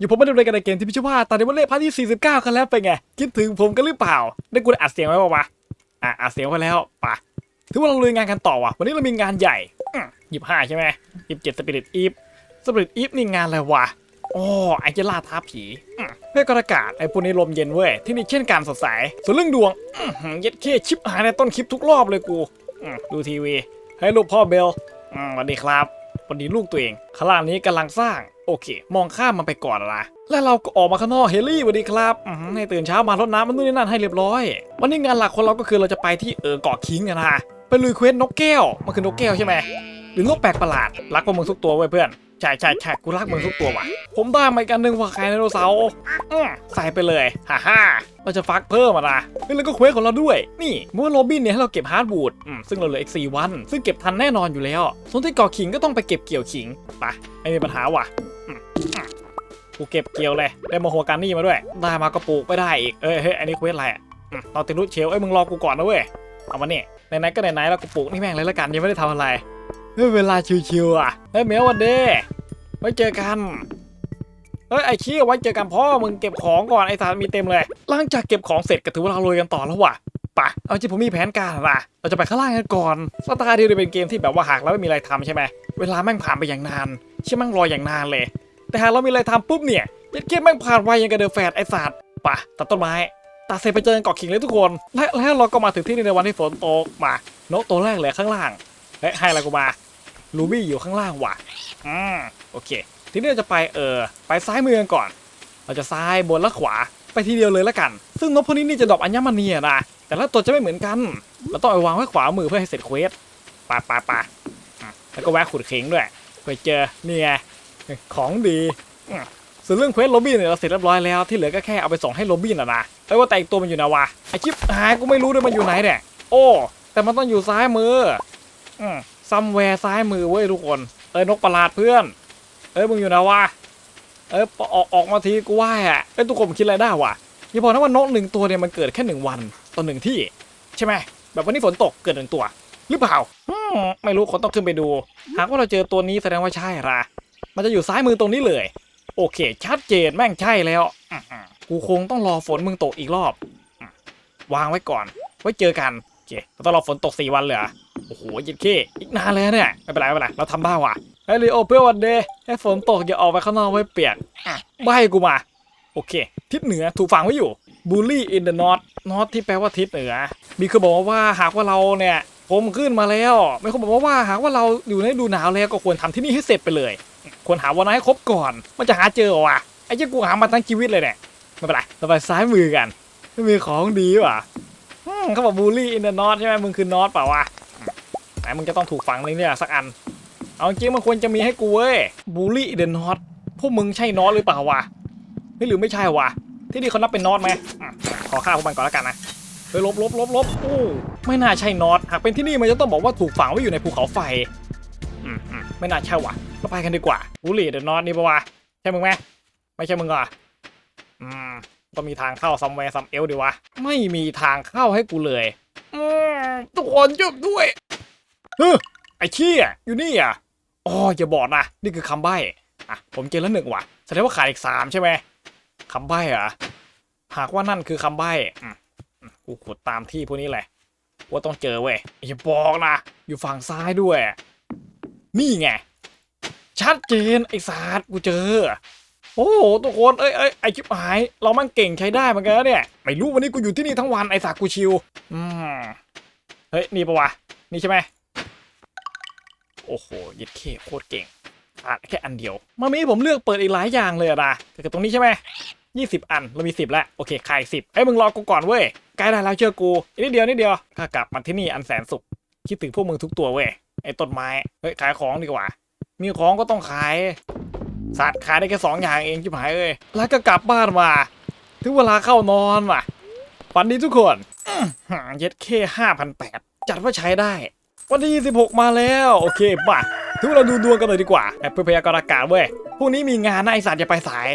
อยู่ผมมาดูรายการในเกมที่พิชว่าตอนนี้วันเล่พาร์ทที่ 49 กันแล้วเป็นไง คิดถึงผมกันหรือเปล่า ได้กูได้อัดเสียงไว้ป่าวะอะอัดเสียงไว้แล้วปะถือว่าเราลุยงานกันต่อว่ะ วันนี้เรามีงานใหญ่ยี่ห้าใช่ไหมยี่สิบเจ็ดสปิริตอีฟสปิริตอีฟนี่งานอะไรวะอ๋อไอเจล่าท้าผี เพื่อกอากาศไอพวกนี้ลมเย็นเว้ย ที่นี่เช่นการสดใส ส่วนเรื่องดวงเย็ดเข้ชิปหายในต้นคลิปทุกรอบเลยกู ดูทีวี ให้ลูกพ่อเบลสวัสดีครับ วันนี้ลูกตัวเองข้างล่างนี้กำลังสร้าง โอเค มองข้ามมันไปก่อนละแล้วเราก็ออกมาข้างนอกเฮลี่สวัสดีครับให้ตื่นเช้ามารดน้ำมันนู่นนี่นั่นให้เรียบร้อย วันนี้งานหลักของเราก็คือเราจะไปที่เออเกาะคิงกันนะไปลุยเควสนกแก้วมันคือนกแก้วใช่ไหมหรือนกแปลกประหลาดรักพวกมึงทุกตัวไว้เพื่อน ใช่ใช่ใช่กูรักมึงทุกตัวว่ะ ผมได้มาอีกอันหนึ่งว่าใครไดโนเสาร์อื้อใส่ไปเลยฮ่าฮ่าเราจะฟักเพิ่มอะนะเฮ้ยแล้วก็เควสของเราด้วย นี่เมื่อโรบินเนี่ยให้เราเก็บฮาร์ดบูดอืมซึ่งเราเหลืออีก4วัน ซึ่งเก็บทันแน่นอนอยู่แล้ว ส่วนที่เกาะขิงก็ต้องไปเก็บเกี่ยวขิงไปไม่มีปัญหาว่ะอืมอืมกูเก็บเกี่ยวเลย ได้โมโหการนี่มาด้วย ได้มาก็ปลูกไม่ได้อีก เอ้ยเฮ้ยอันนี้เควสอะไรอะอืมเราติดรุดเชลเอ้ยมึงรอกูก่อนนะเว้ย เอามาเนี่ยไหนๆก็ไหนๆแล้วกูปลูกนี่แม่งเลยละกันยังไม่ได้ทำอะไร เฮ้เวลาชิวๆอะเฮ้ยเมียววันเดไว้เจอกันเฮ้ยไอ้ชี้ไว้เจอกันพ่อมึงเก็บของก่อนไอ้สารมีเต็มเลย หลังจากเก็บของเสร็จก็ถือว่าเราลุยกันต่อแล้วว่ะปะเอาจริงผมมีแผนการละเราจะไปข้างล่างกันก่อนสตาร์ดิวเป็นเกมที่แบบว่าหากเราไม่มีอะไรทำใช่ไหมเวลาแม่งผ่านไปอย่างนานใช่แม่งรออย่างนานเลย แต่หากเรามีอะไรทำปุ๊บเนี่ยเจ็ดเกมแม่งผ่านไวอย่างกับเดอะแฟดไอ้สัตว์ปะตัดต้นไม้ตัดเสร็จไปเจอกันเกาะขิงเลยทุกคน และแล้วเราก็มาถึงที่นี่ในวันที่ฝนตกมานกตัวแรกเลยข้างล่าง เฮ้ยให้อะไรกูมาลูบี้อยู่ข้างล่างว่ะอืมโอเค ทีนี้เราจะไปเออไปซ้ายมือกันก่อน เราจะซ้ายบนและขวาไปทีเดียวเลยละกัน ซึ่งนกพวกนี้นี่จะดอปอัญมณีนะแต่ละตัวจะไม่เหมือนกันเราต้องเอาวางไว้ขวามือเพื่อให้เสร็จเควสปาปาปาแล้วก็แวะขุดเข็งด้วยเพื่อเจอนี่ไงของดีส่วนเรื่องเควสโรบินเนี่ยเราเสร็จเรียบร้อยแล้วที่เหลือก็แค่เอาไปส่งให้โรบินอะนะแต่ว่าแต่อีกตัวมันอยู่ไหนวะไอชิปหายกูไม่รู้ด้วยมันอยู่ไหนเนี่ยโอ้แต่มันต้องอยู่ซ้ายมือ ซัมแวร์ซ้ายมือเว้ยทุกคน เอ้ยนกประหลาดเพื่อน เอ้ยมึงอยู่นะวะ เอ้ยออกออกมาทีกูว่าอะ เอ้ยทุกคนคิดอะไรได้วะอย่าบอกนะว่านกหนึ่งตัวเนี่ยมันเกิดแค่หนึ่งวันต่อหนึ่งที่ ใช่ไหมแบบวันนี้ฝนตกเกิดหนึ่งตัว หรือเปล่าอไม่รู้คนต้องขึ้นไปดู หากว่าเราเจอตัวนี้แสดงว่าใช่ละมันจะอยู่ซ้ายมือตรงนี้เลย โอเค ชัดเจนแม่งใช่แล้วกูคงต้องรอฝนมึงตกอีกรอบ วางไว้ก่อน ไว้เจอกัน เคเราต้องรอฝนตกสี่วันเลยเหรอโอ้โหยิดขี้อีกนานเลยเนี่ยไม่เป็นไรไม่เป็นไรเราทำได้ว่ะเฮ้ยลีโอเพื่อวันเดย์ให้ฝนตกอย่าออกไปข้างนอกไว้เปียกอะใบกูมาโอเค ทิศเหนือถูกฝังไว้อยู่บูลลี่อินเดอะนอตนอตที่แปลว่าทิศเหนือ มีคนบอกว่าหากว่าเราเนี่ยผมขึ้นมาแล้วไม่คนบอกว่าหากว่าเราอยู่ในฤดูหนาวแล้วก็ควรทำที่นี่ให้เสร็จไปเลย ควรหาวันนั้นให้ครบก่อน มันจะหาเจอเหรอวะไอ้เจ้ากูหามาทั้งชีวิตเลยเนี่ยไม่เป็นไรเราไปซ้ายมือกันมีของดีว่ะอืม เขาบอกบูลลี่อินเดอะนอตใช่ไหมมึงคือนอตเปล่าวะแต่มึงจะต้องถูกฝังในเนี่ยสักอัน เอาจริงมันควรจะมีให้กูเว้ยบูลลี่เดนนอตพวกมึงใช่นอตหรือเปล่าวะไม่หรือไม่ใช่วะที่นี่เขานับเป็นนอตไหมขอฆ่าพวกมันก่อนแล้วกันนะเฮ้ยลบลบลบลบโอ้ไม่น่าใช่นอตหากเป็นที่นี่มันจะต้องบอกว่าถูกฝังไว้อยู่ในภูเขาไฟอืมไม่น่าใช่วะเราไปกันดีกว่าบูลลี่เดนนอตนี่ปะวะใช่มึงไหมไม่ใช่มึงเหรออืม ต้องมีทางเข้าซัมแวร์ซัมเอลดีวะ ไม่มีทางเข้าให้กูเลยอืมทุกคนจบด้วยเฮ้ยไอ้เชี่ยอยู่นี่อะอ๋ออย่าบอกนะ นี่คือคำใบ้อะผมเจอแล้วหนึ่งว่ะแสดงว่าขาดอีกสามใช่ไหมคำใบ้เหรอหากว่านั่นคือคำใบ้กูขุดตามที่พวกนี้แหละ ว่าต้องเจอเว้ยอย่าบอกนะ อยู่ฝั่งซ้ายด้วย นี่ไง ชัดเจนไอ้สาดกูเจอ อ้โหทุกคนเอ้ยเอ้ยไอชิบหาย เรามันเก่งใช้ได้เหมือนกันนะเนี่ยไม่รู้วันนี้กูอยู่ที่นี่ทั้งวันไอสาดกูชิวอืมเฮ้ยนี่ปะวะนี่ใช่ไหมโอ้โหยิดเคโคตรเก่งขาดแค่อันเดียวมามีผมเลือกเปิดอีกหลายอย่างเลยอะนะแต่ตรงนี้ใช่ไหมยี่สิบอันเรามีสิบแล้วโอเคขายสิบไอ้ยมึงรอกูก่อนเว้ยใกล้ได้แล้วเชื่อกูอีกนิดเดียวนิดเดียวก็กลับมาที่นี่อันแสนสุขคิดถึงพวกมึงทุกตัวเว้ยไอ้ต้นไม้เฮ้ยขายของดีกว่า มีของก็ต้องขาย สัตว์ขายได้แค่สองอย่างเองชิบหายเอ้ยแล้วก็กลับบ้านมาถึงเวลาเข้านอนว่ะฝันดีทุกคนเย็ดเคห้าพันแปดจัดว่าใช้ได้ วันที่ 26 มาแล้ว โอเคมาถึงเราดูดวงกันเลยดีกว่าแอบเพื่อพยากรณ์อากาศเว้ยพรุ่งนี้มีงานนะไอสัตว์อย่าไปสาย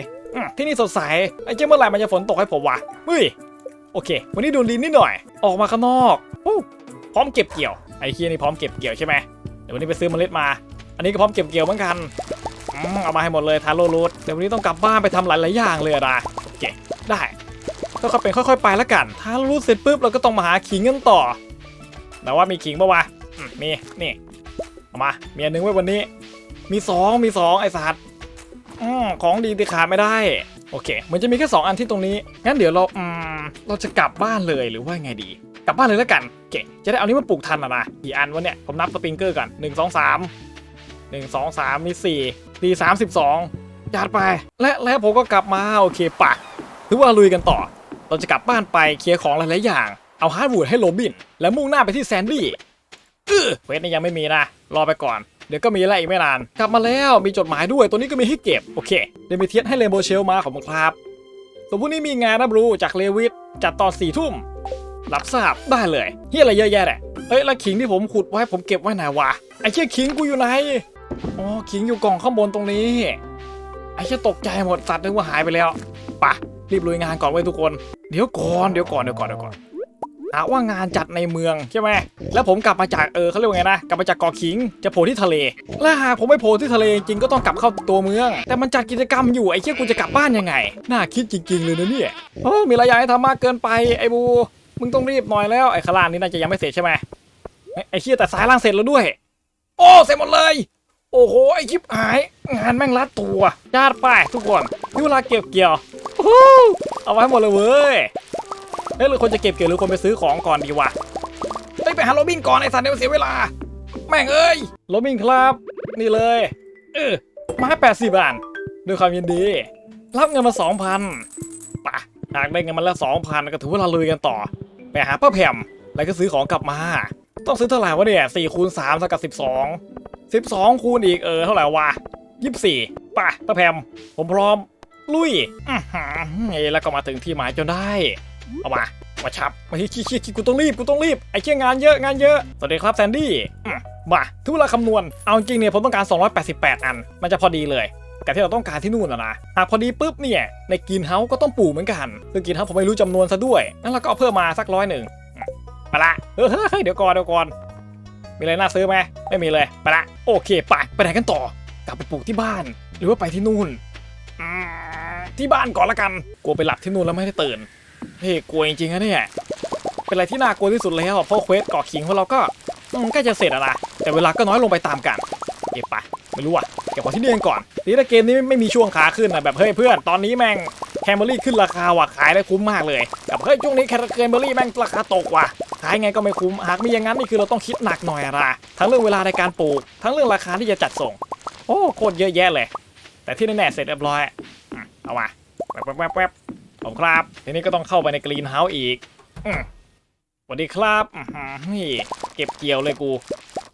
ที่นี่สดใสไอ้เจ้าเมื่อไหร่มันจะฝนตกให้ผมวะเฮ้ยโอเค วันนี้ดูดินนิดหน่อย ออกมาข้างนอกพร้อมเก็บเกี่ยวไอ้เคียนี่พร้อมเก็บเกี่ยวใช่ไหมเดี๋ยววันนี้ไปซื้อเมล็ดมา อันนี้ก็พร้อมเก็บเกี่ยวเหมือนกัน เอามาให้หมดเลยทาโร่รูทเดี๋ยววันนี้ต้องกลับบ้านไปทำหลายๆอย่างเลยอะนะโอเคได้ก็ค่อยเป็นค่อย ๆ ไปแล้วกันทาโรรูทเสร็จปุ๊บเราก็ต้องมาหาขิงกันต่อแต่ว่ามีขิงปะวะมีนี่เอามามีอันนึงไว้วันนี้ มีสองมีสองไอ้สัตว์ของดีที่ขาดไม่ได้ โอเคมันจะมีแค่สองอันที่ตรงนี้งั้นเดี๋ยวเราอืมเราจะกลับบ้านเลยหรือว่าไงดี กลับบ้านเลยแล้วกันโอเคจะได้เอานี้มาปลูกทันอะนะกี่อันวะเนี่ยผมนับสปริงเกอร์ก่อนหนึ่งสองสาม นึ่งสองสามมีสี่สี่สามสิบสองจัดไป และแล้วผมก็กลับมาโอเคปะถือว่าลุยกันต่อ เราจะกลับบ้านไปเคลียร์ของหลายๆอย่าง เอาฮาร์ดวูดให้โรบิน แล้วมุ่งหน้าไปที่แซนดี้เออเวสนี่ยังไม่มีนะ รอไปก่อน เดี๋ยวก็มีอะไรอีกไม่นาน กลับมาแล้วมีจดหมายด้วย ตัวนี้ก็มีให้เก็บ โอเค เดมีเทียสให้เรนโบเชลมาของผมครับส่วนพรุ่งนี้มีงานนะบรูจากเลวิทจัดตอนสี่ทุ่มรับทราบได้เลยเฮียอะไรเยอะแยะแหละเอ้ยแล้วขิงที่ผมขุดไว้ผมเก็บไว้ไหนวะไอ้เชี่ยขิงกูอยู่ไหน อ๋อขิงอยู่กล่องข้างบนตรงนี้ไอ้เชี่ยตกใจหมดสัตว์นึกว่าหายไปแล้วปะรีบลุยงานก่อนไว้ยทุกคน เดี๋ยวก่อนเดี๋ยวก่อนเดี๋ยวก่อนเดี๋ยวก่อนหาว่างานจัดในเมืองใช่ไหมแล้วผมกลับมาจากเออเขาเรียกว่าไงนะกลับมาจากเกาะขิงจะโผล่ที่ทะเล และหากผมไม่โผล่ที่ทะเลจริงก็ต้องกลับเข้าตัวเมือง แต่มันจัดกิจกรรมอยู่ไอ้เชี่ยกูจะกลับบ้านยังไง น่าคิดจริง ๆ เลยนะเนี่ยโอ้มีอะย่างให้ทำมากเกินไปไอ้บูมึงต้องรีบหน่อยแล้วไอ้ข้างล่างนี่น่าจะยังไม่เสร็จใช่ไหมไอ้เชี่ยแต่ซ้ายล่างเสร็จแล้วด้วย โอ้เสร็จหมดเลย โอ้โห ไอ้ชิบหาย งานแม่งรัดตัวญาติไปทุกคนที่เวลาเก็บเกี่ยว เอาไว้หมดเลยเว้ยเฮ้ยหรือคนจะเก็บเกี่ยวหรือคนไปซื้อของก่อนดีวะเฮ้ยไปหาโรบินก่อนไอสัตว์เดี๋ยวเสียเวลา แม่งเอ้ยโรบินครับ นี่เลย เออมาแปดสิบบาทด้วยความยินดี รับเงินมาสองพันปะหากได้เงินมาแล้วสองพันก็ถือว่าเราลุยกันต่อ ไปหาป้าแผ่มแล้วก็ซื้อของกลับมา ต้องซื้อเท่าไหร่วะเนี่ยสี่คูณสามเท่ากับสิบสอง สิบสองคูณอีกเออเท่าไหร่วะยี่สิบป่ะป้าแผ่มผมพร้อม ลุยอือหือเอแล้วก็มาถึงที่หมายจนได้ เอามามาชับมาที่ขี้ขี้กูต้องรีบกูต้องรีบไอ้เชี่ยงานเยอะงานเยอะสวัสดีครับแซนดี้มาถึงเวลาคำนวณเอาจริงเนี่ยผมต้องการ 288 อัน มันจะพอดีเลยแต่ที่เราต้องการที่นู่นนะนะหากพอดีปุ๊บเนี่ยในกินเฮาก็ต้องปลูกเหมือนกัน ซึ่งกินเฮาผมไม่รู้จำนวนซะด้วย งั้นเราก็เอาเพิ่มมาสักร้อยหนึ่งไปละเออเฮ้ยเดี๋ยวก่อนเดี๋ยวก่อน มีอะไรน่าซื้อไหมไม่มีเลยไปละโอเคไปไปไหนกันต่อกลับไปปลูกที่บ้าน หรือว่าไปที่นู่นที่บ้านก่อนละกันกลัวไปหลับที่นู่นแล้วไม่ได้ตื่นเฮ้ยกลัวจริงๆนะเนี่ยเป็นอะไรที่น่ากลัวที่สุดแล้วเพราะเควสเกาะขิงของเราก็ใกล้จะเสร็จแล้วนะแต่เวลาก็น้อยลงไปตามกันเก็บไปไม่รู้อะเก็บของที่นี่กันก่อนนี่ถ้าเกมนี้ไม่มีช่วงขาขึ้นนะแบบเฮ้ยเพื่อนตอนนี้แม่งแคมเบอรี่ขึ้นราคาว่ะขายได้คุ้มมากเลยกับเฮ้ยช่วงนี้แคมเบอรี่แม่งราคาตกว่ะายไงก็ไม่คุ้ม หากมีอย่างนั้นนี่คือเราต้องคิดหนักหน่อยอะทั้งเรื่องเวลาในการปลูก ทั้งเรื่องราคาที่จะจัดส่ง โอ้โคตรเยอะแยะเลย แต่ที่แน่ๆเสร็จเรียบร้อย เอามาแป๊บแป๊บแป๊บแป๊บผมครับ ทีนี้ก็ต้องเข้าไปในกรีนเฮาส์อีกสวัสดีครับนี่เก็บเกี่ยวเลยกู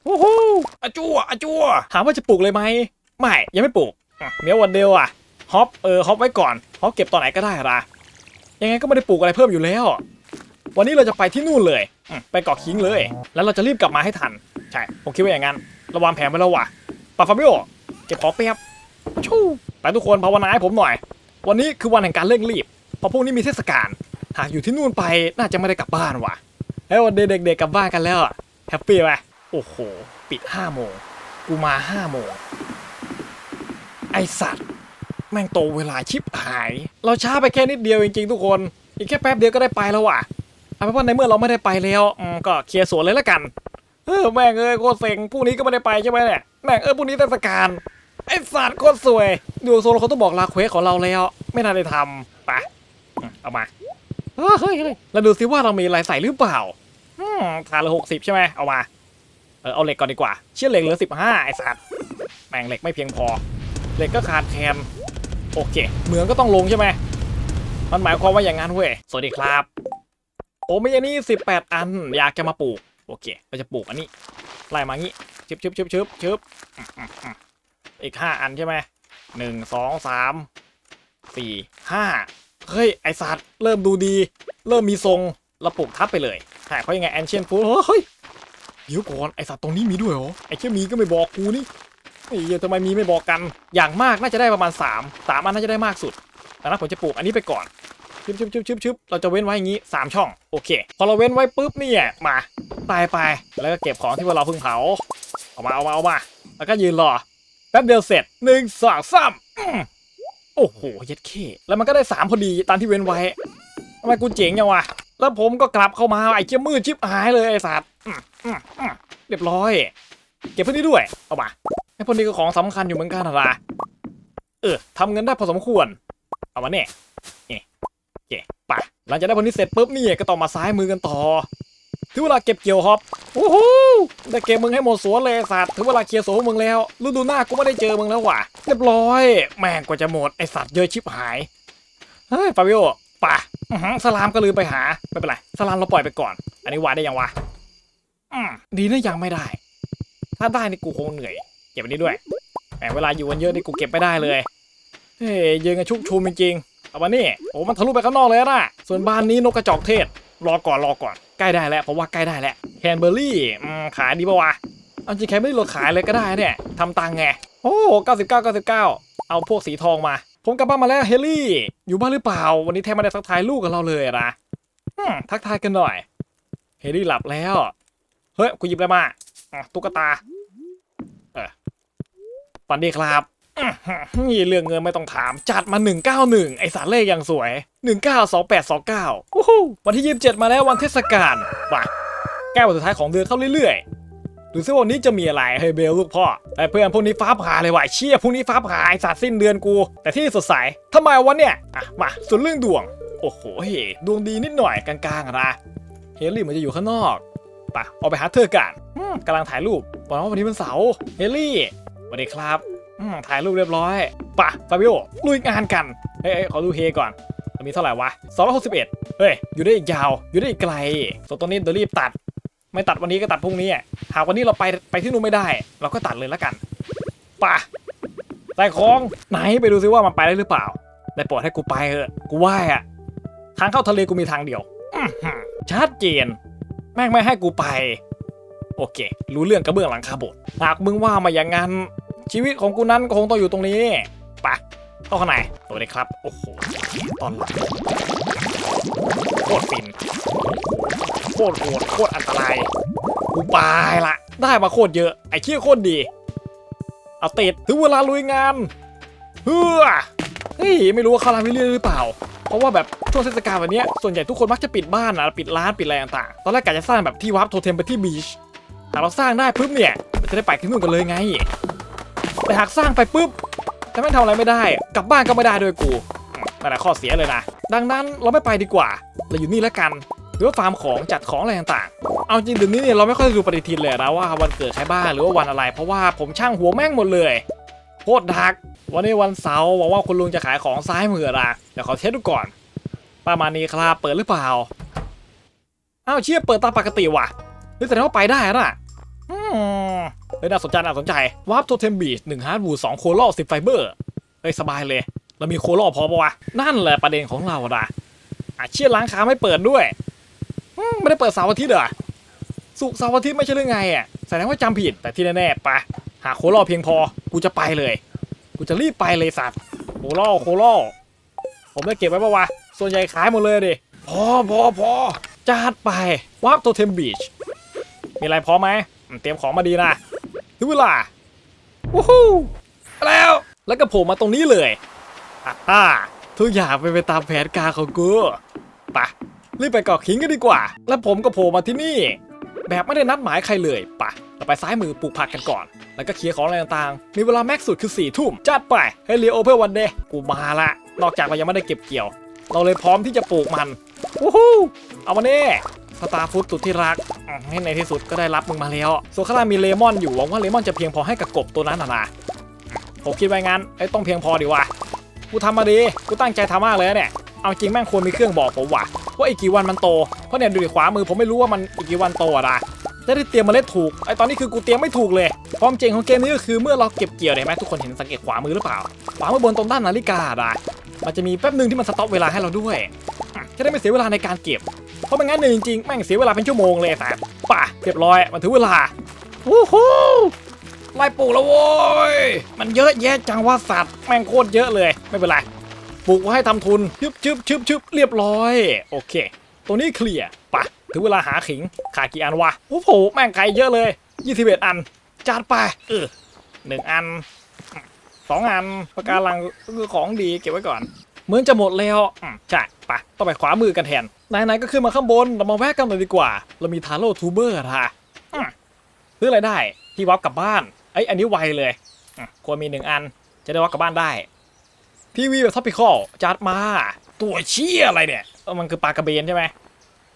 วู้ฮู้อาจัวอาจัวถามว่าจะปลูกเลยไหม ไม่ ยังไม่ปลูกเดี๋ยววันเดียวอะ ฮอป เออ ฮอปไว้ก่อน ฮอปเก็บตอนไหนก็ได้ละยังไงก็ไม่ได้ปลูกอะไรเพิ่มอยู่แล้ว วันนี้เราจะไปที่นู่นเลย ไปเกาะคิงเลย แล้วเราจะรีบกลับมาให้ทัน ใช่ ผมคิดว่าอย่างนั้นระวางแผนไว้แล้วว่ะปาฟาบิโอเก็บของเปียบชู้ไปทุกคนภาวนาให้ผมหน่อย วันนี้คือวันแห่งการเร่งรีบเพราะพรุ่งนี้มีเทศกาลหากอยู่ที่นู่นไปน่าจะไม่ได้กลับบ้านว่ะเฮ้วันเด็กๆกลับบ้านกันแล้วอะแฮปปี้ไหมโอ้โห ปิดห้าโมงกูมาห้าโมงไอสัตว์ แม่งโตเวลาชิบหาย เราช้าไปแค่นิดเดียวจริงๆทุกคน อีกแค่แป๊บเดียวก็ได้ไปแล้วว่ะ เอาเป็นว่าในเมื่อเราไม่ได้ไปแล้วอืมก็เคลียร์สวนเลยละกัน เออแม่งเอ้ยโคตรเซ็งพรุ่งนี้ก็ไม่ได้ไปใช่ไหมเนี่ยแม่งเออพรุ่งนี้เทศกาลไอสัตว์โคตรสวยดวงโซลเขาต้องบอกลาเควสของเราแล้ว ไม่น่าได้ทำไปอืมเอามาเฮ้ยเฮ้ยเฮ้ยแล้วดูซิว่าเรามีอะไรใส่หรือเปล่าอืมทานเหลือหกสิบใช่ไหมเอามาเออเอาเหล็กก่อนดีกว่าเชื่อเหล็กเหลือสิบห้าไอสัตว์แม่งเหล็กไม่เพียงพอ เหล็กก็ขาดแคลนโอเคเหมืองก็ต้องลงใช่ไหม มันหมายความว่าอย่างนั้นเว้ย สวัสดีครับ ผมมีอันนี้สิบแปดอัน อยากจะมาปลูก โอเค เราจะปลูกอันนี้ ไล่มางี้ชึบชึบชึบชึบชึบอีกห้าอันใช่ไหมหนึ่งสองสามสี่ห้าเฮ้ย ไอสัตว์เริ่มดูดี เริ่มมีทรงเราปลูกทับไปเลยใช่เพรายังไงแอนเชียนฟูเฮ้ยเดี๋ยวก่อน ไอสัตว์ตรงนี้มีด้วยเหรอ ไอเชี่ยมีก็ไม่บอกกูนี่ไอ้เหี้ยทำไมมีไม่บอกกัน อย่างมากน่าจะได้ประมาณ3 3อันน่าจะได้มากสุดดังนั้นผมจะปลูกอันนี้ไปก่อน ชึบชึบชึบชึบชึบเราจะเว้นไว้อย่างนี้ 3 ช่อง โอเค พอเราเว้นไว้ปุ๊บนี่ยมาไปไปแล้วก็เก็บของที่พวกเราเพิ่งเผาเอามาเอามาเอามาแล้วก็ยืนรอแป๊บเดียวเสร็จหนึ่งสองสามโอ้โหเย็ดเคแล้วมันก็ได้สามพอดีตามที่เว้นไว้ทำไมกูเจ๋งยังวะแล้วผมก็กลับเข้ามาไอ้เจ้ามือชิบหายเลยไอ้สัตว์เรียบร้อย เก็บพวกนี้ด้วยเอามาไอ้พวกนี้ก็ของสำคัญอยู่เหมือนกันนะล่ะเออทำเงินได้พอสมควร เอามาเนี่ย เคไปหลังจากได้พวกนี้เสร็จปุ๊บนี่ก็ต้องมาซ้ายมือกันต่อถึงเวลาเก็บเกี่ยวฮอปโอ้โหได้เก็บมึงให้หมดสวนเลยสัตว์ถึงเวลาเคลียร์สวนมึงแล้วฤดูหน้ากูไม่ได้เจอมึงแล้วว่ะเรียบร้อย แม่งกว่าจะหมดไอสัตว์เยอะชิบหายเฮ้ยฟาบิโอป่ะสลามก็ลืมไปหาไม่เป็นไรสลามเราปล่อยไปก่อน อันนี้วาได้ยังวะอืมดีนะยังไม่ได้ ถ้าได้นี่กูคงเหนื่อย เก็บอันนี้ด้วยแหมเวลาอยู่กันเยอะนี่กูเก็บไม่ได้เลยเฮ้ยยืนกันชุกชุมจริงๆ เอามานี่โอ้มันทะลุไปข้างนอกเลยนะส่วนบ้านนี้นกกระจอกเทศ รอก่อนรอก่อนใกล้ได้แล้วเพราะว่าใกล้ได้แล้วแคนเบอร์รี่ขายดีปะวะเอาจริงแคนเบอร์รี่เราขายเลยก็ได้เนี่ยทำตังค์ไงโอ้เก้าสิบเก้าเก้าสิบเก้าเอาพวกสีทองมา ผมกลับบ้านมาแล้วเฮลี่ อยู่บ้านหรือเปล่า วันนี้แทบไม่ได้ทักทายลูกกับเราเลยนะทักทายกันหน่อย เฮลี่หลับแล้ว เฮ้ยกูหยิบอะไรมาตุ๊กตาเออฝันดีครับ เรื่องเงินไม่ต้องถาม จัดมา 191 ไอสารเลขอย่างสวย 192829โอ้โหวันที่ 27 มาแล้ววันเทศกาลว่ะใกล้วันสุดท้ายของเดือนเข้าเรื่อยๆ ดูซิว่าวันนี้จะมีอะไรเฮ้ยเบลลูกพ่อไอ้เพื่อนพวกนี้ฟ้าผ่าเลยว่ะเชี่ยพวกนี้ฟ้าผ่าไอสัตว์สิ้นเดือนกู แต่ที่สดใสทำไมวันเนี่ยอะมาส่วนเรื่องดวง โอ้โหเฮดวงดีนิดหน่อยกลางๆนะเฮลี่มันจะอยู่ข้างนอกปะออกไปหาเธอกันกำลังถ่ายรูปบอกว่าวันนี้เป็นเสาร์เฮลี่สวัสดีครับ ถ่ายรูปเรียบร้อยปะฟาบิโอลุยงานกันเฮ้ยเขอดูเฮก่อนมันมีเท่าไหร่วะ261เฮ้ย อยู่ได้อีกยาว อยู่ได้อีกไกลส่วนตรงนี้เดี๋ยวรีบตัด ไม่ตัดวันนี้ก็ตัดพรุ่งนี้หากวันนี้เราไปไปที่นู่นไม่ได้ เราก็ตัดเลยแล้วกันป่ะใส่ของไหนไปดูซิว่ามันไปได้หรือเปล่า ได้โปรดให้กูไปเถอะกูไหว้อะทางเข้าทะเลกูมีทางเดียวชัดเจน แม่งไม่ให้กูไป โอเค รู้เรื่องกระเบื้องหลังคาโบสถ์หากมึงว่ามาอย่างนั้น ชีวิตของกูนั้นก็คงต้องอยู่ตรงนี้ปะเข้าข้างในสวัสดีครับ โอ้โหตอนหลังโคตรฟินโคตรโหดโคตรอันตรายกูไปละได้มาโคตรเยอะ ไอ้เชี่ยโคตรดี เอาติดถึงเวลาลุยงานเฮ้อเฮ้ยไม่รู้ว่าเขาร้านวิลเลียหรือเปล่า เพราะว่าแบบช่วงเทศกาลวันนี้ส่วนใหญ่ทุกคนมักจะปิดบ้านนะปิดร้านปิดอะไรต่างๆ ตอนแรกกะจะสร้างแบบที่วับโทเทมไปที่บีชหากเราสร้างได้ปุ๊บเนี่ยเราจะได้ไปที่นู่นกันเลยไง แต่หากสร้างไปปุ๊บแต่ไม่ทำอะไรไม่ได้กลับบ้านก็ไม่ได้ด้วยกูนั่นแหละข้อเสียเลยนะ ดังนั้นเราไม่ไปดีกว่า เราอยู่นี่แล้วกัน หรือว่าฟาร์มของจัดของอะไรต่างๆ เอาจริงเดี๋ยวนี้เนี่ยเราไม่ค่อยดูปฏิทินเลยนะว่าวันเกิดใครบ้างหรือว่าวันอะไร เพราะว่าผมช่างหัวแม่งหมดเลยโคตรดัก วันนี้วันเสาร์หวังว่าคุณลุงจะขายของซ้ายมือละเดี๋ยวขอเช็คดูก่อน ประมาณนี้ครับเปิดหรือเปล่า อ้าวเชี่ยเปิดตามปกติว่ะนี่แสดงว่าไปได้นะ เฮ้ยน่าสนใจน่าสนใจวาร์ปโทเทมบีชหนึ่งฮาร์ดบูสองโคโลสิบไฟเบอร์เฮ้ยสบายเลย เรามีโคโลพอปะวะ นั่นแหละประเด็นของเราอะอะเชี่ยร้านค้าไม่เปิดด้วยไม่ได้เปิดเสาร์อาทิตย์เหรอสุกเสาร์อาทิตย์ไม่ใช่เรื่องไงอะแสดงว่าจำผิดแต่ที่แน่ๆไปหาโคโลเพียงพอ กูจะไปเลย กูจะรีบไปเลยสัตว์โคโลโคโลผมได้เก็บไว้ปะวะส่วนใหญ่ขายหมดเลยดิพอพอพอจัดไปวาร์ปโทเทมบีชมีอะไรพร้อมไหม เตรียมของมาดีนะถึงเวลาวู้ฮู้แล้วแล้วก็โผล่มาตรงนี้เลยอะอ่าทุกอย่างเป็นไปตามแผนการของกูปะรีบไปเกาะขิงกันดีกว่า แล้วผมก็โผล่มาที่นี่ แบบไม่ได้นัดหมายใครเลยปะเราไปซ้ายมือปลูกผักกันก่อน แล้วก็เคลียร์ของอะไรต่างๆ มีเวลาแม็กซ์สุดคือ4ี่ทุ่มจัดไปให้เรียโอเพื่อวันเดย์กูมาละ นอกจากเรายังไม่ได้เก็บเกี่ยว เราเลยพร้อมที่จะปลูกมันวู้ฮู้เอามาเน่ สตาร์ฟุตสุดที่รักให้ในที่สุดก็ได้รับมึงมาแล้วส่วนข้างล่างมีเลมอนอยู่หวังว่าเลมอนจะเพียงพอให้กับกบตัวนั้นนะนะผมคิดไว้งั้นไอ้ต้องเพียงพอดีวะกูทำมาดีกูตั้งใจทำมากเลยเนี่ยเอาจริงแม่งควรมีเครื่องบอกผมว่ะว่าอีกกี่วันมันโตเพราะเนี่ยดูดิขวามือผมไม่รู้ว่ามันอีกกี่วันโตอะนะจะได้เตรียมเมล็ดถูกไอตอนนี้คือกูเตรียมไม่ถูกเลยความเจ๋งของเกมนี้ก็คือเมื่อเราเก็บเกี่ยวเนี่ยไหมทุกคนเห็นสังเกตขวามือหรือเปล่าขวามือบนตรงด้านนาฬิกาอะมันจะมีแป๊บหนึ่งที่มันสต็อปเวลาให้เราด้วยจะได้ไม่เสียเวลาในการเก็บ เพราะไม่งั้นเนี่ยจริงๆแม่งเสียเวลาเป็นชั่วโมงเลยแต่ป่ะเรียบร้อยมันถึงเวลาวู้ฮู้ไล่ปลูกแล้วโว้ยมันเยอะแยะจังว่าสัตว์แม่งโคตรเยอะเลยไม่เป็นไรปลูกไว้ให้ทำทุนชึบชึบชึบชึบเรียบร้อย โอเค ตัวนี้เคลียร์ปะถึงเวลาหาขิงขาดกี่อันวะโอ้โหแม่งไก่เยอะเลย21อันจัดไปเออหนึ่งอันสองอันปากการังคือของดีเก็บไว้ก่อน เหมือนจะหมดแล้วอืมใช่ไปต้องไปขวามือกันแทนไหนๆก็ขึ้นมาข้างบนเรามาแวะกันหน่อยดีกว่า เรามีทาโร่ทูเบอร์ท่ะอืมซื้ออะไรได้ที่วับกลับบ้านไอยอันนี้ไวเลยอืมควรมีหนึ่งอันจะได้วับกลับบ้านได้ทีวีแบบท็อปิคอลจัดมา ตัวเชี่ยอะไรเนี่ยเออมันคือปลากระเบนใช่ไหม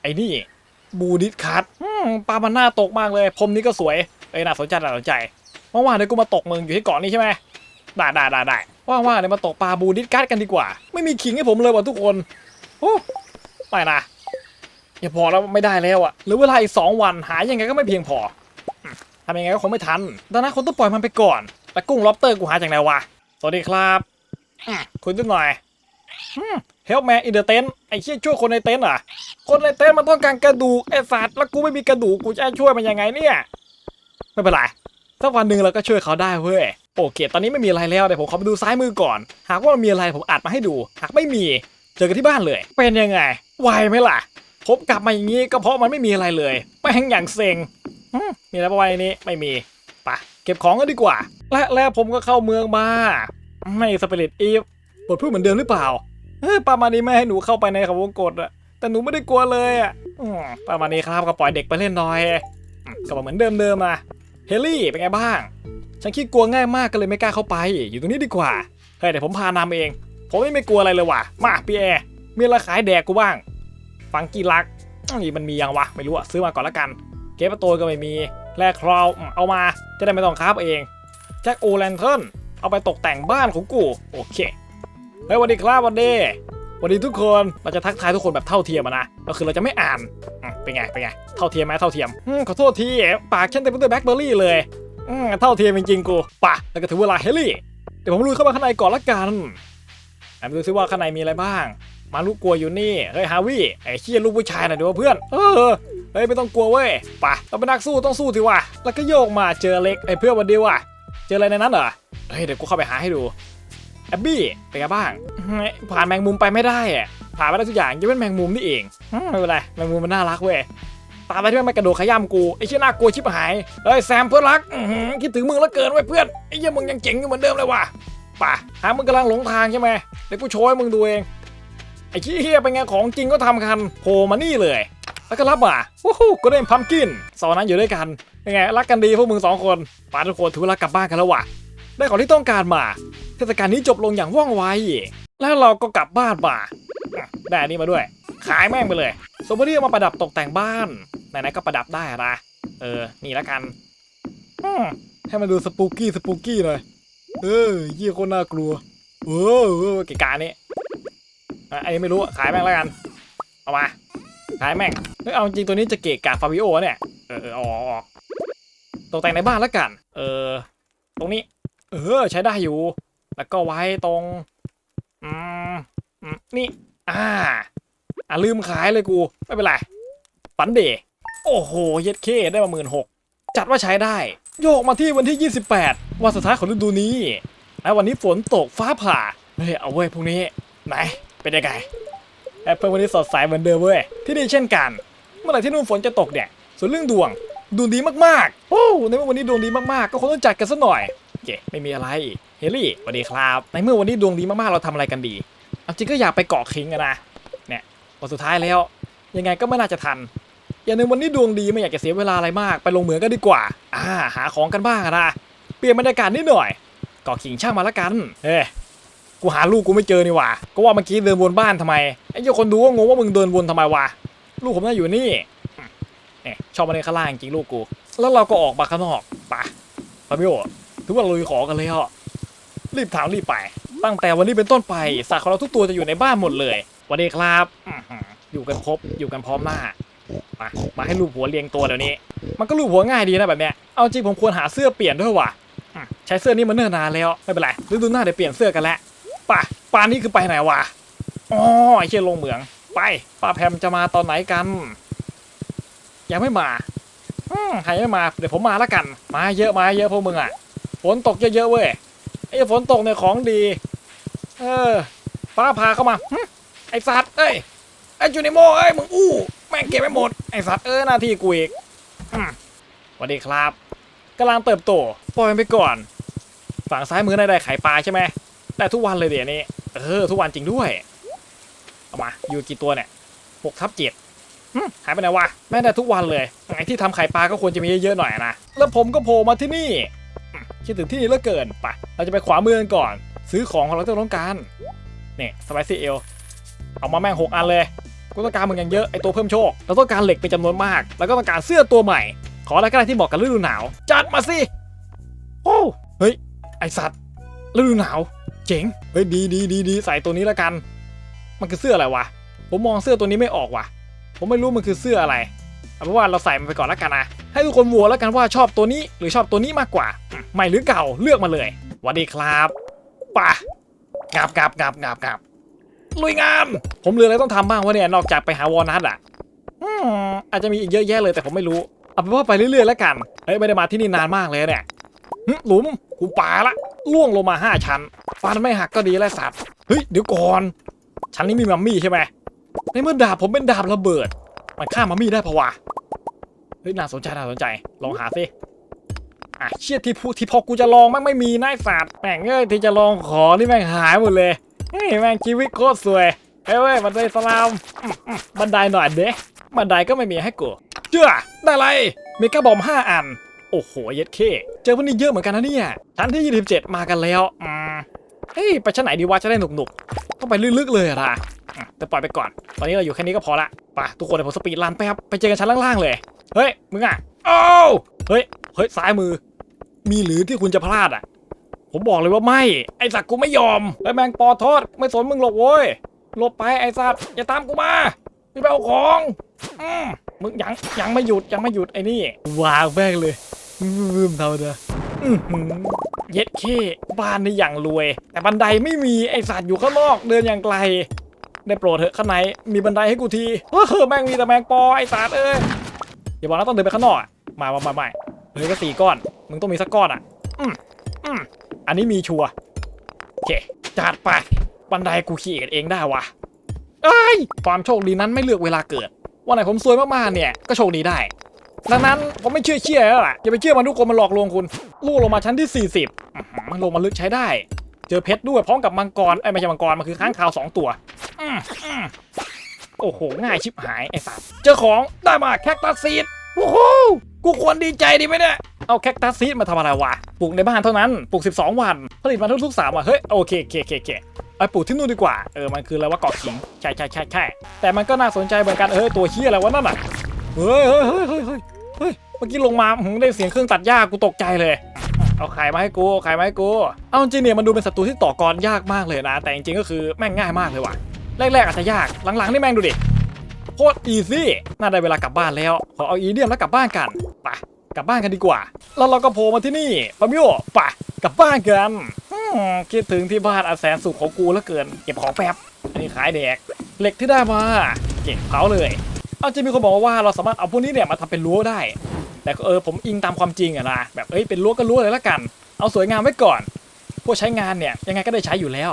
ไอ้นี่ บูดิสคัทอืมปลามันน่าตกมากเลย พรมนี้ก็สวยเอ้ยน่าสนใจน่าสนใจว่างๆเดี๋ยวกูมาตกมึงอยู่ที่เกาะนี้ใช่ไหม ได้ได้ได้ได้ว่างๆเดี๋ยวมาตกปลาบูดิสคัทกันดีกว่า ไม่มีขิงให้ผมเลยว่ะทุกคนโอ้ไม่นะอย่าพอแล้วไม่ได้แล้วอะเหรือเวลาอีกสองวันหายังไงก็ไม่เพียงพอทำยังไงก็คงไม่ทันดังนั้นคนต้องปล่อยมันไปก่อนแล้วกุ้งล็อบเตอร์กูหาจากไหนวะ สวัสดีครับคุยด้วยหน่อยเฮลแมนอินเดอร์เต็นไอ้เชี่ยช่วยคนในเต็นท์อะ คนในเต็นท์มันต้องการกระดูกไอ้สัตว์แล้วกูไม่มีกระดูกกูจะช่วยมันยังไงเนี่ย ไม่เป็นไรสักวันหนึ่งเราก็ช่วยเขาได้เว้ย โอเค ตอนนี้ไม่มีอะไรแล้วเดี๋ยวผมขอไปดูซ้ายมือก่อน หากว่ามันมีอะไรผมอัดมาให้ดู หากไม่มี เจอกันที่บ้านเลย เป็นยังไงไวไหมล่ะ ผมกลับมาอย่างนี้ก็เพราะมันไม่มีอะไรเลยแม่งอย่างเซ็งมีอะไรประมาณนี้ไม่มีปะเก็บของกันดีกว่า และแล้วผมก็เข้าเมืองมาไม่สเปริตอีฟบทพูดเหมือนเดิมหรือเปล่าเฮ้ยประมาณนี้ไม่ให้หนูเข้าไปในขาวงกตอะแต่หนูไม่ได้กลัวเลยอะประมาณนี้ครับก็ปล่อยเด็กไปเล่นหน่อยก็เหมือนเดิมเดิมๆอะ เฮลี่เป็นไงบ้าง ฉันขี้กลัวง่ายมากก็เลยไม่กล้าเข้าไป อยู่ตรงนี้ดีกว่า เฮ้ยเดี๋ยวผมพานำเอง ผมไม่ไม่กลัวอะไรเลยว่ะ มาพี่แอร์มีอะไรขายแดกกูบ้าง ฟังกีรักนี่มันมียังวะ ไม่รู้อะซื้อมาก่อนละกัน เก็บประตูก็ไม่มีแลคราวเอามา จะได้ไม่ต้องคราบเอง แจ็คโอแลนเทิร์นเอาไปตกแต่งบ้านของกู โอเค เฮ้ยสวัสดีครับวันดี วัสดีทุกคนเราจะทักทายทุกคนแบบเท่าเทียมนะก็คือเราจะไม่อ่านเป็นไงเป็นไงเท่าเทียมไหมเท่าเทียมขอโทษทีปากฉันเต็มไปด้วยแบล็คเบอร์รี่เลยเท่าเทียมจริงๆกูป่ะแล้วก็ถึงเวลาเฮลี่เดี๋ยวผมลุยเข้ามาข้างในก่อนละกันไหนดูซิว่าข้างในมีอะไรบ้าง มาลูกกลัวอยู่นี่เฮ้ยฮาวิไอ้เชี่ยลูกผู้ชายน่ะเดี๋ยวเพื่อนเออเฮ้ยไม่ต้องกลัวเว้ยป่ะเราเป็นนักสู้ต้องสู้สิวะแล้วก็โยกมาเจอเล็กไอ้เพื่อนวันเดียวว่ะเจออะไรในนั้นเหรอเฮ้ยเดี๋ยวกูเข้าไปหาให้ดู แอบบี้เป็นไงบ้าง ผ่านแมงมุมไปไม่ได้อะผ่านไปได้ทุกอย่างยังเป็นแมงมุมนี่เองไม่เป็นไรแมงมุมมันน่ารักเว้ยตามไปที่มันกระโดดขย้ำกูไอ้เชี่ยน่ากลัวชิบหายเฮ้ยแซมเพื่อนรักคิดถึงมึงแล้วเกินไว้เพื่อนไอ้เหี้ยมึงยังเจ๋งอยู่เหมือนเดิมเลยว่ะป่ะหามึงกำลังหลงทางใช่ไหมเดี๋ยวกูโชว์ให้มึงดูเองไอ้เชี่ยเป็นไงของจริงก็ทำกันโผล่มานี่เลย แล้วก็รับมาวู้ฮู้ก็ได้พัมกินสองนั้นอยู่ด้วยกันเป็นไงรักกันดีพวกมึงสองคนป่าทุกคนถือเวลากลับบ้านกันแล้วว่ะ ได้ของที่ต้องการมา เทศกาลนี้จบลงอย่างว่องไว แล้วเราก็กลับบ้านมาได้อันนี้มาด้วย ขายแม่งไปเลย สมมติเอามาประดับตกแต่งบ้าน ไหนๆก็ประดับได้นะ เออ นี่ละกันอให้มันดูสปูกี้สปูกี้หน่อย เออยี่คนน่ากลัว เออเออกิกานี้อะอันนี้ไม่รู้ ขายแม่งแล้วกัน เอามา ขายแม่งเฮ้ยเอาจริงตัวนี้จะเกะกะฟาบิโอเนี่ย เออเออกเอาออกตกแต่งในบ้านแล้วกัน เออ ตรงนี้ เออ ใช้ได้อยู่ แล้วก็ไว้ตรง อืมนี่ อ่า อะลืมขายเลยกู ไม่เป็นไร ฝันเดโอ้โห เย็ดเคได้มาหมื่นหกจัดว่าใช้ได้ โยกมาที่วันที่ 28 วันสุดท้ายของฤดูนี้ และวันนี้ฝนตกฟ้าผ่า เฮ้ย เอาเว้ยพรุ่งนี้ ไหน เป็นยังไงแอปเปิลวันนี้สดใสเหมือนเดิมเว้ย ที่นี่เช่นกัน เมื่อไหร่ที่นู่นฝนจะตกเนี่ย ส่วนเรื่องดวงดวงดีมากๆ โอ้ในเมื่อวันนี้ดวงดีมากๆ ก็คงต้องจัดกันสักหน่อย เคไม่มีอะไรเฮลี่สวัสดีครับในเมื่อวันนี้ดวงดีมากๆเราทำอะไรกันดีเอาจริงก็อยากไปเกาะคิงอะนะเนี่ยวันสุดท้ายแล้ว ยังไงก็ไม่น่าจะทัน อย่างในวันนี้ดวงดีไม่อยากจะเสียเวลาอะไรมาก ไปลงเหมืองกันดีกว่า อ่า หาของกันบ้างนะเปลี่ยนบรรยากาศนิดหน่อยเกาะคิงช่างมาละกันเฮ้กูหาลูกกูไม่เจอนี่ว่าก็ว่าเมื่อกี้เดินวนบ้านทำไมไอ้เจ้าคนดูก็งงว่ามึงเดินวนทำไมวะลูกผมน่าอยู่นี่เนี่ยชอบมาในข้างล่างจริงลูกกู แล้วเราก็ออกมาข้างนอกไปะฟาบิโอ ถือว่าเราลุยของกันเลยอะรีบถามรีบไป ตั้งแต่วันนี้เป็นต้นไปสัตว์ของเราทุกตัวจะอยู่ในบ้านหมดเลยสวัสดีครับอื้อหืออยู่กันครบอยู่กันพร้อมหน้ามามาให้ลูกหัวเรียงตัวเดี๋ยวนี้ มันก็ลูกหัวง่ายดีนะแบบเนี้ยเอาจริงผมควรหาเสื้อเปลี่ยนด้วยว่ะอืมใช้เสื้อนี้มาเนิ่นนานแล้วไม่เป็นไรฤดูหน้าเดี๋ยวเปลี่ยนเสื้อกันแล้วป่ะปานนี้คือไปไหนวะอ๋อไอ้เชี่ยลงเหมือง ไปป้าแพมจะมาตอนไหนกันยังไม่มาอืมใครไม่มาเดี๋ยวผมมาแล้วกัน มาเยอะมาเยอะพวกมึงอะฝ นตกเยอะๆเว้ยไอ้ฝนตกเนี่ยของดี เออฟ้าพาเข้ามาไอ้สัตว์เอ้ยไอ้จูนิโมเอ้ยมึงอู้แม่งเก็บไปหมดไอ้สัตว์เออหน้าที่กูอีกสวัสดีครับกำลังเติบโตปล่อยมันไปก่อน ฝั่งซ้ายมือได้ได้ไข่ปลาใช่ไหมได้ทุกวันเลยเดี๋ยวนี้เออทุกวันจริงด้วยเอามาอยู่กี่ตัวเนี่ยหกทับเจ็ดหายไปไหนวะไม่ได้ทุกวันเลยไอ้ที่ทำไข่ปลาก็ควรจะมีเยอะๆหน่อยนะแล้วผมก็โผล่มาที่นี่ คิดถึงที่นี่เหลือเกินไปเราจะไปขวามือกันก่อน ซื้อของของเราที่ต้องการนี่สไปซี่เอลเอามาแม่งหกอันเลยกูต้องการมึงอย่างเยอะไอตัวเพิ่มโชคเราต้องการเหล็กเป็นจำนวนมาก แล้วก็ต้องการเสื้อตัวใหม่ ขออะไรก็ได้ที่เหมาะกับฤดูหนาว จัดมาสิโอ้เฮ้ยไอสัตว์ฤดูหนาว เจ๋งเฮ้ยดีดีดีดีใส่ตัวนี้แล้วกัน มันคือเสื้ออะไรวะผมมองเสื้อตัวนี้ไม่ออกว่ะ ผมไม่รู้มันคือเสื้ออะไร เอาเป็นว่าเราใส่มันไปก่อนแล้วกันนะ ให้ทุกคนโหวตแล้วกันว่าชอบตัวนี้หรือชอบตัวนี้มากกว่า ใหม่หรือเก่าเลือกมาเลยวัสดีครับป่ะงับงับงับงับงับลุยงาน ผมเหลืออะไรต้องทำบ้างวะเนี่ยนอกจากไปหาวอลนัทอะอืมอาจจะมีอีกเยอะแยะเลยแต่ผมไม่รู้เอาเป็นว่าไปเรื่อยๆแล้วกันเฮ้ยไม่ได้มาที่นี่นานมากเลยเนี่ยหลุมกูป่าละล่วงลงมาห้าชั้นฟันไม่หักก็ดีแล้วสัตว์เฮ้ยเดี๋ยวก่อนชั้นนี้มีมัมมี่ใช่ไหมในเมื่อดาบผมเป็นดาบระเบิด มันฆ่ามัมมี่ได้ปะวะ ฮ้ยน่าสนใจน่าสนใจ ลองหาสิอะเชี่ยที่พูที่พอกูจะลองแม่งไม่มีนายสัตว์แม่งเอ้ยที่จะลองขอนี่แม่งหายหมดเลยเฮ้ยแม่งชีวิตโคตรสวยเฮ้ยเว้ยบันไดสลามบันไดหน่อยเด้บันไดก็ไม่มีให้กูเจ้าได้ไรเมกาบอมห้าอัน โอ้โหเย็ดเคเจอพวกนี้เยอะเหมือนกันนะเนี่ยชั้นที่ 27 มากันแล้วอืมเฮ้ยไปชั้นไหนดีวะจะได้หนุกๆต้องไปลึกๆเลยอะนะแต่ปล่อยไปก่อน ตอนนี้เราอยู่แค่นี้ก็พอละไปทุกคนเดี๋ยวผมสปีดรันไปครับไปเจอกันชั้นล่างๆเลย เฮ้ย มึงอะโอ้วเฮ้ย เฮ้ย ซ้ายมือ มีหรือที่คุณจะพลาดอะ ผมบอกเลยว่าไม่ ไอ้สัตว์กูไม่ยอมไอ้แมงปอทอดไม่สนมึงหรอกโว้ย หลบไปไอ้สัตว์อย่าตามกูมาไม่ไปเอาของอืมมึงยังยังไม่หยุดยังไม่หยุดไอ้นี่ วางแม่งเลยลืมเท่าเด้ออื้อหือเย็ดเคบ้านนี่อย่างรวย แต่บันไดไม่มีไอสัตว์อยู่ข้างนอกเดินอย่างไกล ได้โปรดเถอะข้างในมีบันไดให้กูทีเฮ้อแม่งมีแต่แมงปอไอสัตว์เอ้ย อย่าบอกนะต้องเดินไปข้างนอกอะมามามาไม่เฮ้ยก็สี่ก้อน มึงต้องมีสักก้อนอะอืมอืมอันนี้มีชัวโอเคจัดไป บันไดกูขี่เองได้วะเอ้ยความโชคดีนั้นไม่เลือกเวลาเกิด วันไหนผมซวยมากๆเนี่ยก็โชคดีได้ ดังนั้นผมไม่เชื่อเชื่อแล้วล่ะอย่าไปเชื่อมันทุกคนมันหลอกลวงคุณลูกลงมาชั้นที่ 40มันลงมาลึกใช้ได้ เจอเพชรด้วยพร้อมกับมังกรไอ้ไม่ใช่มังกรมันคือค้างคาวสองตัวอืมอืมโอ้โหง่ายชิบหายไอ้สัตว์เจอของได้มาแคคตัสซีด โอ้โหกูควรดีใจดีไหมเนี่ยเอาแคคตัสซีดมาทำอะไรวะปลูกในบ้านเท่านั้นปลูก 12 วัน ผลิตมาทุกๆ3วันเฮ้ยโอเคโอเคโอเคไปปลูกที่นู่นดีกว่าเออมันคืออะไรว่าเกาะขิงใช่ใช่ใช่ใช่แต่มันก็น่าสนใจเหมือนกันเออตัวเฮียอะไรวะนั่นอะเฮ้ยเฮ้ยเฮ้ยเฮ้ยเฮ้ยเฮ้ยเมื่อกี้ลงมาหืมได้เสียงเครื่องตัดหญ้ากูตกใจเลย เอาไข่มาให้กูไข่มาให้กูเอาจริงเนี่ยมันดูเป็นศัตรูที่ต่อกรยากมากเลยนะ แต่จริงๆก็คือแม่งง่ายมากเลยว่ะแรกๆอาจจะยากหลังๆนี่แม่งดูดิ โคตรอีซี่น่าได้เวลากลับบ้านแล้ว ขอเอาอีเดียมแล้วกลับบ้านกันไปกลับบ้านกันดีกว่า แล้วเราก็โผล่มาที่นี่ฟามิโอไปกลับบ้านกันคิดถึงที่บ้านอันแสนสุขของกูแล้วเกิน เก็บของแป๊บ อันนี้ขายแดก เหล็กที่ได้มาเก็บเผาเลย เอาจริงมีคนบอกว่าเราสามารถเอาพวกนี้เนี่ยมาทำเป็นรั้วได้ แต่เออผมอิงตามความจริงอะนะแบบเอ้ยเป็นรั้วก็รั้วเลยละกัน เอาสวยงามไว้ก่อน พวกใช้งานเนี่ยยังไงก็ได้ใช้อยู่แล้ว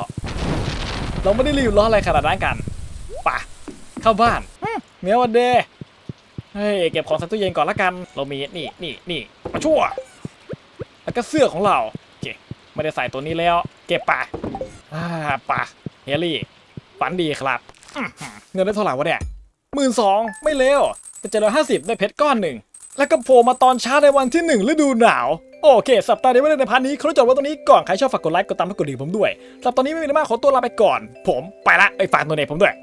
เราไม่ได้รีบร้อนอะไรขนาดนั้นกันไป่ะ เข้าบ้าน อืมเมียวันเดย์เฮ้ยเก็บของใส่ตู้เย็นก่อนละกัน เรามีนี่นี่นี่มาชั่ว แล้วก็เสื้อของเราโอเคไม่ได้ใส่ตัวนี้แล้ว เก็บไปอ่าปะเฮลี่ฝันดีครับ เงินได้เท่าไหร่วะเนี่ยหมื่นสองไม่เลวเป็นเจ็ดร้อยห้าสิบได้เพชรก้อนหนึ่งแล้วก็โผล่มาตอนเช้าในวันที่หนึ่งฤดูหนาว โอเค สัปดาห์นี้ไม่ได้ในพาร์ทนี้ขาจบไว้ตรงนี้ก่อน ใครชอบฝากกดไลค์ กดตามและกดดิ่งผมด้วยสำหรับตอนนี้ไม่มีอะไรมากขอตัวลาไปก่อน ผมไปละไอ้ฝากตัวเนผมด้วย